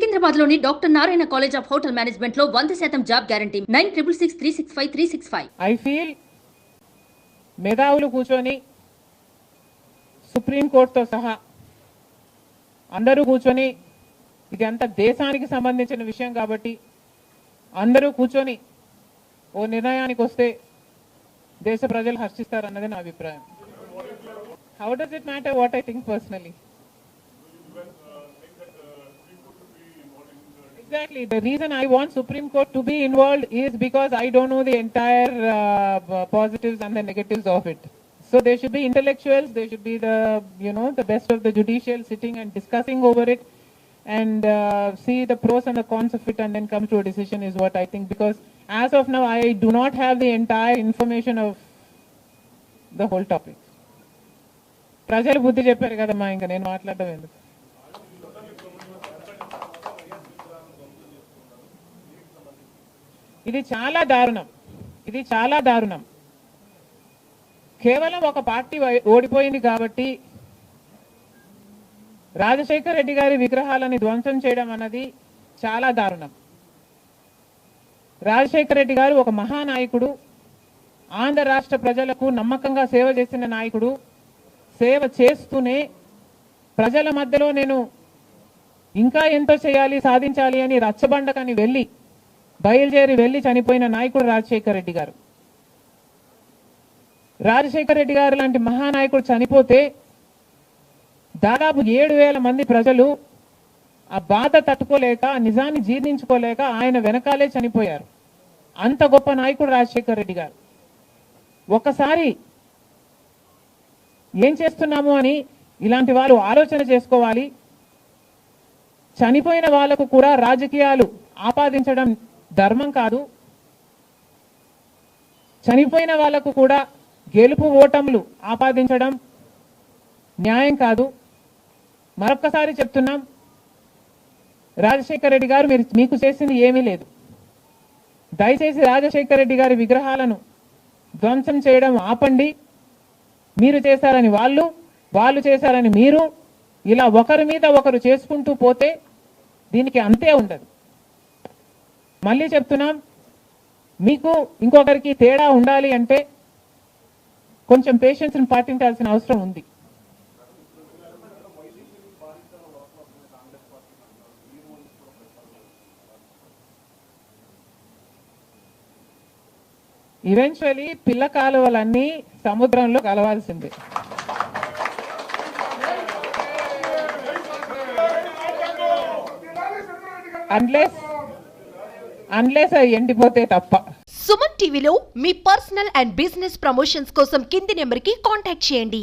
సికింద్రాబాద్లోని doctor Narayana college of hotel మేనేజ్మెంట్లో వంద శాతం job guarantee. Nine triple six three six five three six five. I feel మేధావులు కూర్చొని సుప్రీంకోర్టుతో సహా అందరూ కూర్చొని ఇది అంత దేశానికి సంబంధించిన విషయం కాబట్టి అందరూ కూర్చొని ఓ నిర్ణయానికి వస్తే దేశ ప్రజలు హర్షిస్తారన్నది నా అభిప్రాయం. How does it matter what I think personally Exactly. The reason I want Supreme Court to be involved is because I don't know the entire uh, b- positives and the negatives of it. So there should be intellectuals, there should be the, you know, the best of the judicial sitting and discussing over it and uh, see the pros and the cons of it and then come to a decision is what I think. Because as of now, I do not have the entire information of the whole topic. ప్రజలు బుద్ధి చెప్పారు కదమ్మా ఇంకా నేను మాట్లాడడం ఎందుకు ఇది చాలా దారుణం. ఇది చాలా దారుణం. కేవలం ఒక పార్టీ ఓడిపోయింది కాబట్టి రాజశేఖర్ రెడ్డి గారి విగ్రహాలని ధ్వంసం చేయడం అన్నది చాలా దారుణం. రాజశేఖర్ రెడ్డి గారు ఒక మహానాయకుడు ఆంధ్ర రాష్ట్ర ప్రజలకు నమ్మకంగా సేవ చేసిన నాయకుడు సేవ చేస్తూనే ప్రజల మధ్యలో నేను ఇంకా ఎంతో చేయాలి సాధించాలి అని రచ్చబండకని వెళ్ళి బయలుదేరి వెళ్ళి చనిపోయిన నాయకుడు రాజశేఖర్ రెడ్డి గారు. రాజశేఖర్ రెడ్డి గారు లాంటి మహానాయకుడు చనిపోతే దాదాపు ఏడు వేల మంది ప్రజలు ఆ బాధ తట్టుకోలేక ఆ నిజాన్ని జీర్ణించుకోలేక ఆయన వెనకాలే చనిపోయారు. అంత గొప్ప నాయకుడు రాజశేఖర్ రెడ్డి గారు. ఒకసారి ఏం చేస్తున్నాము అని ఇలాంటి వారు ఆలోచన చేసుకోవాలి. చనిపోయిన వాళ్ళకు కూడా రాజకీయాలు ఆపాదించడం ధర్మం కాదు. చనిపోయిన వాళ్ళకు కూడా గెలుపు ఓటములు ఆపాదించడం న్యాయం కాదు. మరొక్కసారి చెప్తున్నాం రాజశేఖర రెడ్డి గారు మీరు మీకు చేసింది ఏమీ లేదు. దయచేసి రాజశేఖర రెడ్డి గారి విగ్రహాలను ధ్వంసం చేయడం ఆపండి. మీరు చేశారని వాళ్ళు వాళ్ళు చేశారని మీరు ఇలా ఒకరి మీద ఒకరు చేసుకుంటూ పోతే దీనికి అంతే ఉండదు. మళ్ళీ చెప్తున్నాం మీకు ఇంకొకరికి తేడా ఉండాలి అంటే కొంచెం పేషెన్స్ని పాటించాల్సిన అవసరం ఉంది. ఈవెన్చువలీ పిల్ల కాలువలన్నీ సముద్రంలో కలవాల్సిందే. అన్లెస్ అన్లెస్ అవి ఎండిపోతే తప్ప. సుమన్ టీవీలో మీ పర్సనల్ అండ్ బిజినెస్ ప్రమోషన్స్ కోసం కింది నెంబర్కి కాంటాక్ట్ చేయండి.